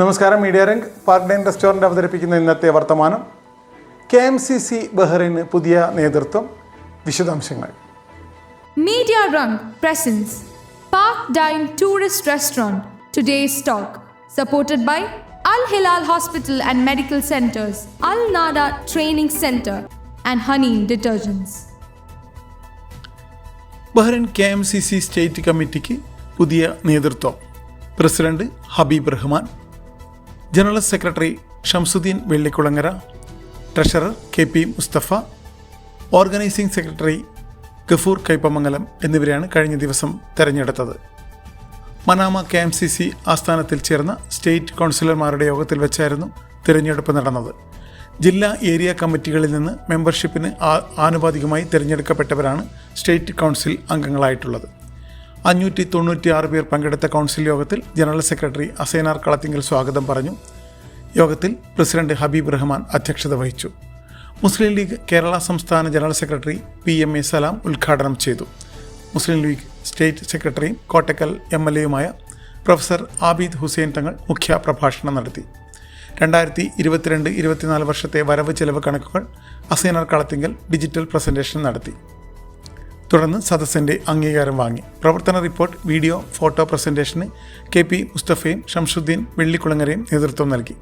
നമസ്കാരം. Media റംഗ് പാർഡൈൻ restaurant അവതരിപ്പിക്കുന്ന ഇന്നത്തെ വർത്തമാനം. കെ എം സി സി ബെഹ്റിന് പുതിയ നേതൃത്വം. വിശദാംശങ്ങൾ. Media Rung presents. Park Dine tourist restaurant today's talk. Supported by Al Hilal hospital and medical centres. Al Nada training centre and Honey detergents. Bahrain K M C C state കമ്മിറ്റിക്ക് പുതിയ നേതൃത്വം. President Habib Rahman. General secretary Shamsuddin Vellikulangara treasurer K P Mustafa organising secretary Gafoor Kaipamangalam എന്നിവരെയാണ് കഴിഞ്ഞ ദിവസം തെരഞ്ഞെടുത്തത്. Manama K M C C ആസ്ഥാനത്തിൽ ചേർന്ന state കൗൺസിലർമാരുടെ യോഗത്തിൽ വെച്ചായിരുന്നു തിരഞ്ഞെടുപ്പ് നടന്നത്. ജില്ലാ ഏരിയ കമ്മിറ്റികളിൽ നിന്ന് മെമ്പർഷിപ്പിന് ആനുപാതികമായി തിരഞ്ഞെടുക്കപ്പെട്ടവരാണ് സ്റ്റേറ്റ് കൗൺസിൽ അംഗങ്ങളായിട്ടുള്ളത്. അഞ്ഞൂറ്റി തൊണ്ണൂറ്റി ആറ് പേർ പങ്കെടുത്ത കൗൺസിൽ യോഗത്തിൽ ജനറൽ സെക്രട്ടറി അസൈനാർ കളത്തിങ്കൽ സ്വാഗതം പറഞ്ഞു. യോഗത്തിൽ പ്രസിഡന്റ് ഹബീബ് റഹ്മാൻ അധ്യക്ഷത വഹിച്ചു. മുസ്ലിം ലീഗ് കേരള സംസ്ഥാന general secretary P M A Salam ഉദ്ഘാടനം ചെയ്തു. മുസ്ലിം ലീഗ് സ്റ്റേറ്റ് സെക്രട്ടറിയും കോട്ടക്കൽ എം എൽ എയുമായ പ്രൊഫസർ ആബിദ് ഹുസൈൻ തങ്ങൾ മുഖ്യ പ്രഭാഷണം നടത്തി. രണ്ടായിരത്തി ഇരുപത്തിരണ്ട് ഇരുപത്തിനാല് വർഷത്തെ വരവ് ചെലവ് കണക്കുകൾ അസൈനർ കളത്തിങ്കൽ ഡിജിറ്റൽ പ്രസന്റേഷൻ നടത്തി. തുടർന്ന് സദസ്സിന്റെ അംഗീകാരം വാങ്ങി. പ്രവർത്തന റിപ്പോർട്ട് വീഡിയോ ഫോട്ടോ പ്രസന്റേഷന് കെ പി മുസ്തഫയും ഷംഷുദ്ദീൻ വെള്ളിക്കുളങ്ങരയും നേതൃത്വം നൽകി.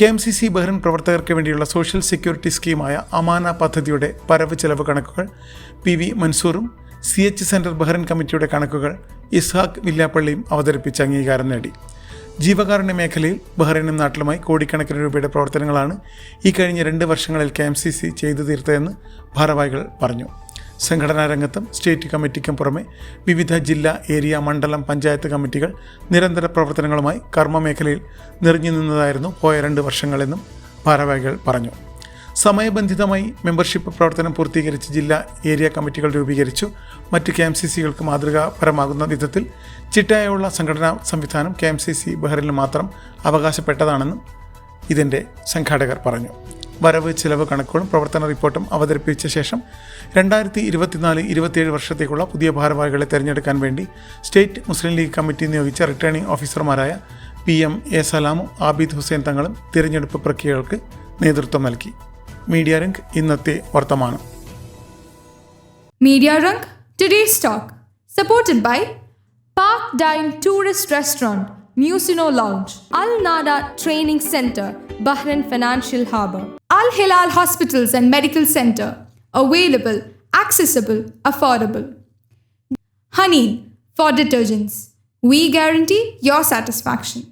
K M C C Bahrain പ്രവർത്തകർക്ക് വേണ്ടിയുള്ള സോഷ്യൽ സെക്യൂരിറ്റി സ്കീമായ അമാന പദ്ധതിയുടെ വരവ് ചെലവ് കണക്കുകൾ പി വി മൻസൂറും സി എച്ച് സെന്റർ ബഹ്റിൻ കമ്മിറ്റിയുടെ കണക്കുകൾ ഇസ്ഹാഖ് വില്ലാപ്പള്ളിയും അവതരിപ്പിച്ച് അംഗീകാരം നേടി. ജീവകാരുണ്യ മേഖലയിൽ ബഹ്റൈനും നാട്ടിലുമായി കോടിക്കണക്കിന് രൂപയുടെ പ്രവർത്തനങ്ങളാണ് ഈ കഴിഞ്ഞ രണ്ട് വർഷങ്ങളിൽ കെ എം സി സി ചെയ്തു തീർത്തതെന്ന് ഭാരവാഹികൾ പറഞ്ഞു. സംഘടനാ രംഗത്തും സ്റ്റേറ്റ് കമ്മിറ്റിക്കും പുറമെ വിവിധ ജില്ലാ ഏരിയ മണ്ഡലം പഞ്ചായത്ത് കമ്മിറ്റികൾ നിരന്തര പ്രവർത്തനങ്ങളുമായി കർമ്മമേഖലയിൽ നിറഞ്ഞു നിന്നതായിരുന്നു പോയ രണ്ട് വർഷങ്ങളെന്നും ഭാരവാഹികൾ പറഞ്ഞു. സമയബന്ധിതമായി മെമ്പർഷിപ്പ് പ്രവർത്തനം പൂർത്തീകരിച്ച് ജില്ലാ ഏരിയ കമ്മിറ്റികൾ രൂപീകരിച്ചു. മറ്റ് കെ എം സി സികൾക്ക് മാതൃകാപരമാകുന്ന വിധത്തിൽ ചിട്ടയായുള്ള സംഘടനാ സംവിധാനം കെ എം സി സി ബഹ്റിനിൽ മാത്രം അവകാശപ്പെട്ടതാണെന്നും ഇതിന്റെ സംഘാടകർ പറഞ്ഞു. വരവ് ചിലവ് കണക്കുകളും പ്രവർത്തന റിപ്പോർട്ടും അവതരിപ്പിച്ച ശേഷം രണ്ടായിരത്തി ഇരുപത്തിനാല് ഇരുപത്തിയേഴ് വർഷത്തേക്കുള്ള പുതിയ ഭാരവാഹികളെ തിരഞ്ഞെടുക്കാൻ വേണ്ടി സ്റ്റേറ്റ് മുസ്ലിം ലീഗ് കമ്മിറ്റി നിയോഗിച്ച റിട്ടേണിംഗ് ഓഫീസർമാരായ പി എം എ സലാമും ആബിദ് ഹുസൈൻ തങ്ങളും തിരഞ്ഞെടുപ്പ് പ്രക്രിയകൾക്ക് നേതൃത്വം നൽകി. മീഡിയ രംഗ് ഇന്നത്തെ വർത്തമാനം. Media Rung today's talk supported by Pak Dine tourist Restaurant, Musino Lounge, Al Nada Training centre Bahrain financial Harbour, Al Hilal Hospitals and Medical Center, available, accessible, affordable. Honey for detergents. We guarantee your satisfaction.